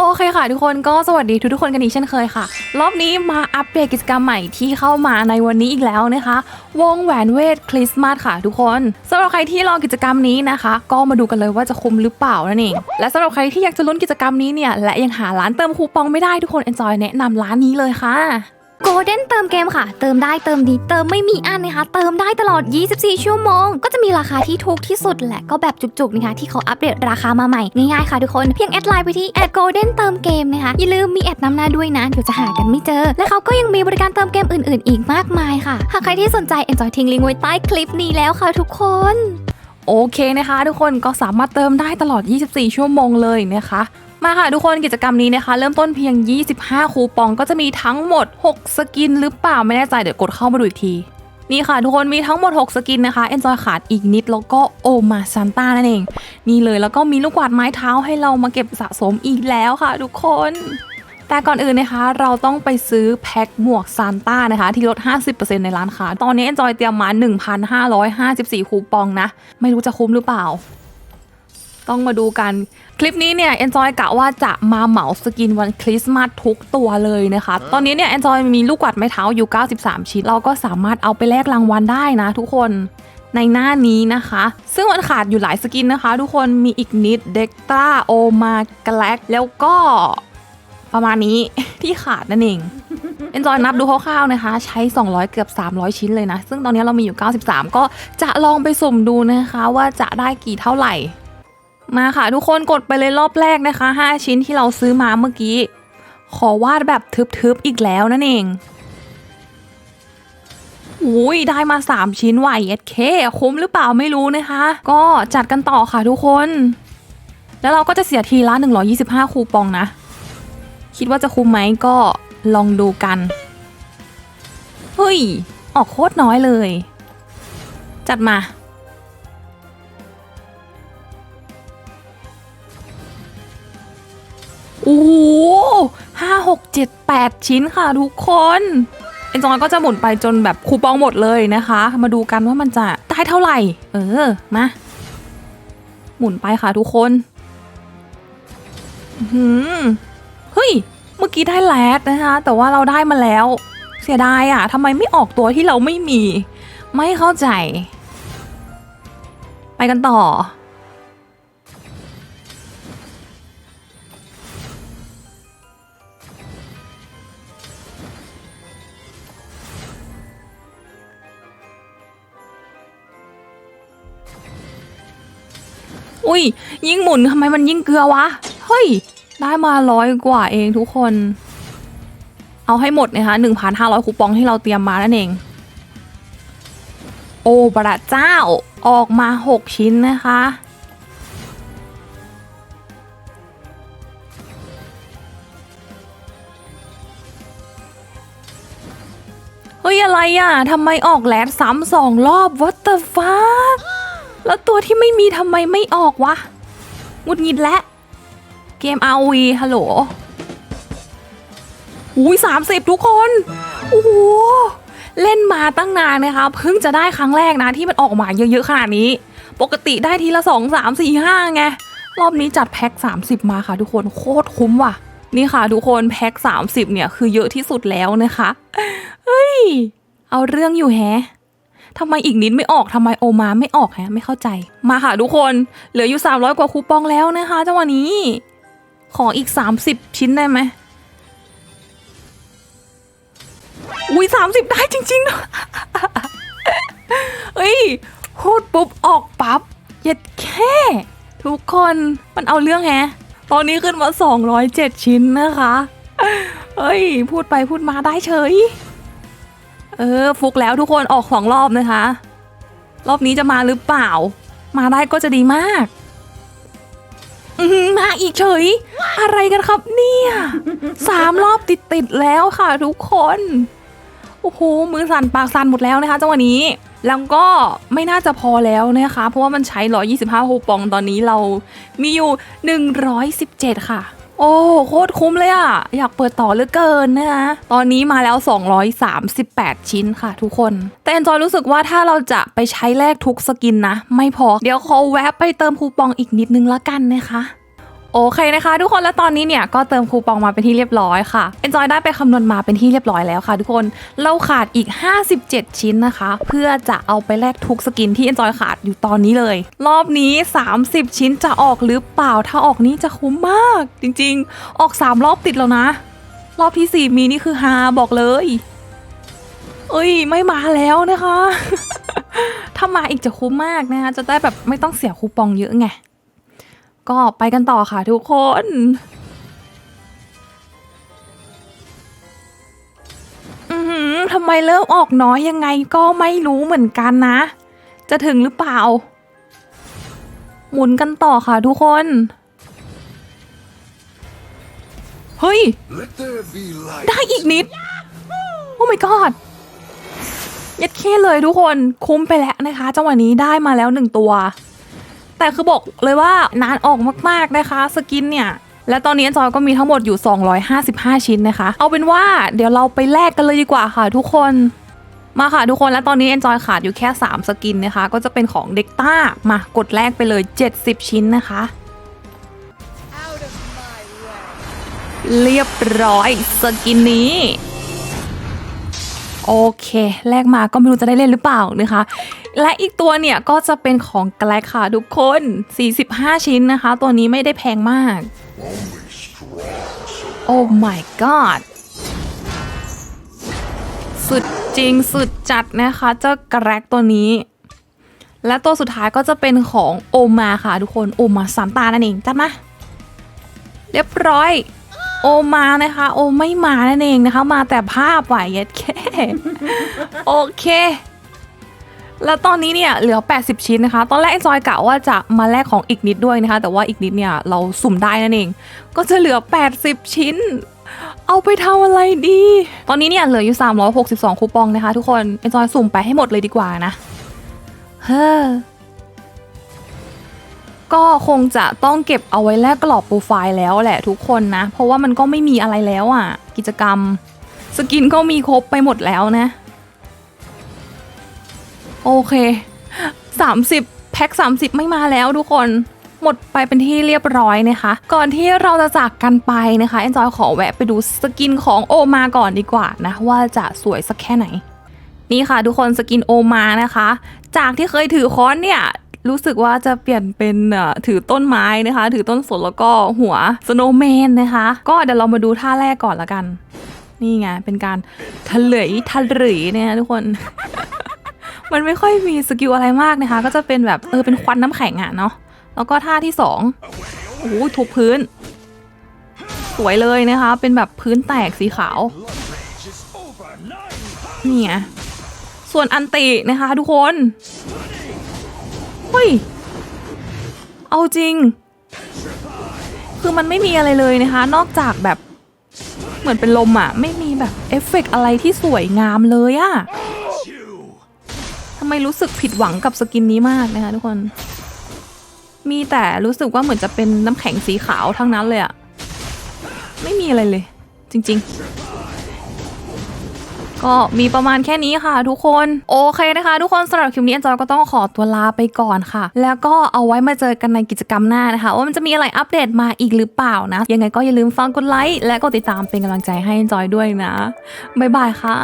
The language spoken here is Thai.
โอเคค่ะทุกคนก็สวัสดีทุกทุกๆคนกันอีกเช่นเคยค่ะ รอบนี้มาอัปเดตกิจกรรมใหม่ที่เข้ามาในวันนี้อีกแล้วนะคะ วงแหวนเวทคริสต์มาสค่ะทุกคนสำหรับใครที่รอกิจกรรมนี้นะคะ ก็มาดูกันเลยว่าจะคุ้มหรือเปล่านั่นเองและสำหรับใครที่อยากจะลุ้นกิจกรรมนี้เนี่ยและยังหาร้านเติมคูปองไม่ได้ทุกคนเอนจอยแนะนำร้านนี้เลยค่ะ โกลเด้นเติมเกมค่ะ เติมได้เติมดีเติมไม่มีอันนะคะ เติมได้ตลอด 24 ชั่วโมง ก็จะมีราคาที่ถูกที่สุดแหละก็แบบจุกๆนะคะที่เขาอัปเดตราคามาใหม่ง่ายๆค่ะทุกคนเพียงแอดไลน์ไปที่แอดโกลเด้นเติมเกมนะคะอย่าลืมมีแอดนำหน้าด้วยนะเดี๋ยวจะหากันไม่เจอ และเขาก็ยังมีบริการเติมเกมอื่น ๆ อีกมากมายค่ะหากใครที่สนใจ Enjoy ทิ้งลิงก์ไว้ใต้คลิปนี้แล้วค่ะทุกคนโอเคนะคะ ทุกคนก็สามารถเติมได้ตลอด 24 ชั่วโมงเลยนะคะ มาค่ะทุกคนกิจกรรมนี้นะคะ เริ่มต้นเพียง 25 คูปองก็จะมีทั้งหมด 6 สกินหรือเปล่าไม่แน่ใจเดี๋ยวกดเข้ามาดูอีกทีนี่ค่ะ ทุกคนมีทั้งหมด 6 สกินนะคะเอนจอยขาดอีกนิด แล้วก็โอมาซันต้านั่นเอง นี่เลยแล้วก็มีลูกกวาดไม้เท้าให้เรามาเก็บสะสมอีกแล้วค่ะ ทุกคน แต่ก่อนอื่นนะคะ เราต้องไปซื้อแพ็คหมวกซานต้านะคะ ที่ลด 50%ในร้านค้า ตอนนี้เอนจอยเตรียมมา 1,554 คูปองนะ ไม่รู้จะคุ้มหรือเปล่า ต้องมาดูกัน คลิปนี้เนี่ย Enjoy กะว่าจะมาเหมาสกินวันคริสต์มาสทุกตัวเลยนะคะ ตอนนี้เนี่ย Enjoy มีลูกกวาดไม้เท้าอยู่ 93 ชิ้น เราก็สามารถเอาไปแลกรางวัลได้นะทุกคนในหน้านี้นะคะ ซึ่งมันขาดอยู่หลายสกินนะคะ ทุกคนมีอีกนิดเด็กตราโอมาแกลกแล้วก็ประมาณนี้ที่ขาดนั่นเอง Enjoy นับดูคร่าวๆนะคะ ใช้ 200 เกือบ 300 ชิ้นเลยนะ ซึ่งตอนนี้เรามีอยู่ 93 ก็จะลองไปสุ่มดูนะคะ ว่าจะได้กี่เท่าไหร่ มาค่ะทุกคนกดไปเลยรอบแรกนะคะ 5 ชิ้นที่เราซื้อมาเมื่อกี้ ขอวาดแบบทึบๆอีกแล้วนั่นเองอุ้ยได้มา 3 ชิ้นไหวเอเคคุ้มหรือเปล่าไม่รู้นะคะ ก็จัดกันต่อค่ะทุกคน แล้วเราก็จะเสียทีละ 125 คูปองนะ คิดว่าจะคุ้มไหมก็ลองดูกันเฮ้ย ออกโคตรน้อยเลย จัดมา 6 7 8 ชิ้นค่ะทุกคนเอ็นจองก็จะหมุนไปจนแบบคูปองหมดเลยนะคะ มาดูกันว่ามันจะได้เท่าไหร่ เออ มา หมุนไปค่ะทุกคนหืมเฮ้ย เมื่อกี้ได้แลดนะคะ แต่ว่าเราได้มาแล้ว เสียดายอะ่ะทำไมไม่ออกตัวที่เราไม่มี ไม่เข้าใจ ไปกันต่อ อุ้ย ยิ่งหมุนทำไมมันยิ่งเกลือวะ เฮ้ย ได้มาร้อยกว่าเองทุกคน เอาให้หมดนะคะ1,500คูปองที่เราเตรียมมานั่นเอง โอ้ประเจ้าออกมา6ชิ้นนะคะเฮ้ยอะไรอะทำไมออกแลดซ้ำสองรอบ what the fuck แล้วตัวที่ไม่มีทำไมไม่ออกวะหงุดหงิดแล้วเกม RV ฮัลโหลอุ้ยสามสิบทุกคน โอ้โห เล่นมาตั้งนานนะคะ เพิ่งจะได้ครั้งแรกนะที่มันออกมาเยอะๆขนาดนี้ ปกติได้ทีละสองสามสี่ห้าไง รอบนี้จัดแพ็ค 30 มาค่ะทุกคนโคตรคุ้มว่ะ นี่ค่ะทุกคนแพ็ค 30 เนี่ย คือเยอะที่สุดแล้วนะคะ เฮ้ย เอาเรื่องอยู่แฮะ ทำไมอีกนิดไม่ออกทำไมโอมาไม่ออกฮะไม่เข้าใจ มาค่ะทุกคน เหลืออยู่ 300 กว่าคูปองแล้วนะคะจังหวะนี้ ขออีก 30 ชิ้นได้ไหมอุ้ย30 ได้จริงๆด้วยเฮ้ยพูดปุ๊บออกปั๊บเย็ดแค่ ทุกคนมันเอาเรื่องแฮะ ตอนนี้ขึ้นมา 207 ชิ้นนะคะเฮ้ย พูดไปพูดมาได้เฉย เออ ฟุกแล้วทุกคนออกสองรอบนะคะ รอบนี้จะมาหรือเปล่า มาได้ก็จะดีมากมาอีกเฉย อะไรกันครับเนี่ยสามรอบติดติดแล้วค่ะทุกคน โอ้โหมือสั่นปากสั่นหมดแล้วนะคะจังหวะนี้ แล้วก็ไม่น่าจะพอแล้วนะคะ เพราะว่ามันใช้ 125 คูปองตอนนี้เรามีอยู่ 117 ค่ะ โอ้โคตรคุ้มเลยอะอยากเปิดต่อเหลือเกินนะคะตอนนี้มาแล้ว 238 ชิ้นค่ะทุกคน แต่แอนจอยรู้สึกว่าถ้าเราจะไปใช้แลกทุกสกินนะ ไม่พอ เดี๋ยวขอแวะไปเติมคูปองอีกนิดนึงละกันนะคะ โอเคนะคะ ทุกคนแล้วตอนนี้เนี่ยก็เติมคูปองมาเป็นที่เรียบร้อยค่ะ Enjoy ได้ไปคำนวณมาเป็นที่เรียบร้อยแล้วค่ะ ทุกคนเราขาดอีก 57 ชิ้นนะคะ เพื่อจะเอาไปแลกทุกสกินที่ Enjoy ขาดอยู่ตอนนี้เลย รอบนี้ 30 ชิ้นจะออกหรือเปล่าถ้าออกนี้จะคุ้มมาก จริงๆ ออก 3 รอบติดแล้วนะ รอบที่ 4 มีนี่คือฮาบอกเลย เอ้ยไม่มาแล้วนะคะ ถ้ามาอีกจะคุ้มมากนะคะจะได้แบบไม่ต้องเสียคูปองเยอะไง ก็ไปกันต่อค่ะทุกคน อือหือทำไมเริ่มออกน้อยยังไงก็ไม่รู้เหมือนกันนะ จะถึงหรือเปล่า หมุนกันต่อค่ะทุกคน เฮ้ย Let there be light. ได้อีกนิด โอ้ my god ยัดเข้เลยทุกคนคุ้มไปแล้วนะคะ จังหวะนี้ได้มาแล้วหนึ่งตัว แต่คือบอกเลยว่านานออกมากๆนะคะสกินเนี่ยและตอนนี้จอยก็มีทั้งหมดอยู่ 255 ชิ้นนะคะ เอาเป็นว่าเดี๋ยวเราไปแลกกันเลยดีกว่าค่ะทุกคน มาค่ะทุกคนและตอนนี้ Enjoy ขาดอยู่แค่ 3 สกินนะคะ ก็จะเป็นของเด็กต้ามากดแลกไปเลย 70 ชิ้นนะคะ เรียบร้อยสกินนี้ โอเค แลกมาก็ไม่รู้จะได้เล่นหรือเปล่านะคะ และอีกตัวเนี่ยก็จะเป็นของแกลกค่ะทุกคน 45 ชิ้นนะคะ ตัวนี้ไม่ได้แพงมาก โอ้ my god สุดจริงสุดจัดนะคะเจ้าแกรกตัวนี้ และตัวสุดท้ายก็จะเป็นของโอมาค่ะทุกคนโอมาสามตานั่นเองจัดมาเรียบร้อยโอมานะคะ โอไม่มานั่นเองนะคะ มาแต่ภาพไหวเย็ดแค่โอเค แล้วตอนนี้เนี่ยเหลือ 80 ชิ้นนะคะ ตอนแรกจอยกะว่าจะมาแลกของอีกนิดด้วยนะคะ แต่ว่าอีกนิดเนี่ยเราสุ่มได้นั่นเอง ก็จะเหลือ 80 ชิ้น เอาไปทำอะไรดี ตอนนี้เนี่ยเหลืออยู่ 362 คูปองนะคะ ทุกคนเอจอยสุ่มไปให้หมดเลยดีกว่านะ เฮ้อ ก็คงจะต้องเก็บเอาไว้แลกกรอบโปรไฟล์แล้วแหละทุกคนนะ เพราะว่ามันก็ไม่มีอะไรแล้วอะ กิจกรรม สกินก็มีครบไปหมดแล้วนะ โอเค 30 แพ็ค 30 ไม่มาแล้วทุกคนหมดไปเป็นที่เรียบร้อยนะคะ ก่อนที่เราจะจากกันไปนะคะเอ็นจอยขอแวะไปดูสกินของโอมาก่อนดีกว่านะ ว่าจะสวยสักแค่ไหน นี่ค่ะทุกคนสกินโอมานะคะ จากที่เคยถือค้อนเนี่ยรู้สึกว่าจะเปลี่ยนเป็นถือต้นไม้นะคะ ถือต้นสนแล้วก็หัวสโนว์แมนนะคะ ก็เดี๋ยวเรามาดูท่าแรกก่อนละกัน นี่ไงเป็นการทะเลยทะเลยเนี่ยทุกคน มันไม่ค่อยมีสกิลอะไรมากนะคะ ก็จะเป็นแบบเออเป็นควันน้ำแข็งอะเนาะแล้วก็ท่าที่สองโอ้โหทุบพื้น สวยเลยนะคะ เป็นแบบพื้นแตกสีขาวเนี่ไงส่วนอันตินะคะทุกคนเฮ้ยเอาจริง คือมันไม่มีอะไรเลยนะคะ นอกจากแบบเหมือนเป็นลมอะ่ะ ไม่มีแบบเอฟเฟกต์อะไรที่สวยงามเลยอะ่ะำไมรู้สึกผิดหวังกับสกินนี้มากนะคะทุกคน มีแต่รู้สึกว่าเหมือนจะเป็นน้ำแข็งสีขาวทั้งนั้นเลยอะ่ะไม่มีอะไรเลย จริง ๆก็มีประมาณแค่นี้ค่ะทุกคน โอเคนะคะ ทุกคนสำหรับคลิปนี้อันจอยก็ต้องขอตัวลาไปก่อนค่ะ แล้วก็เอาไว้มาเจอกันในกิจกรรมหน้านะคะ ว่ามันจะมีอะไรอัปเดตมาอีกหรือเปล่านะ ยังไงก็อย่าลืมฟังกดไลค์และกดติดตามเป็นกำลังใจให้อันจอยด้วยนะ บ๊ายบายค่ะ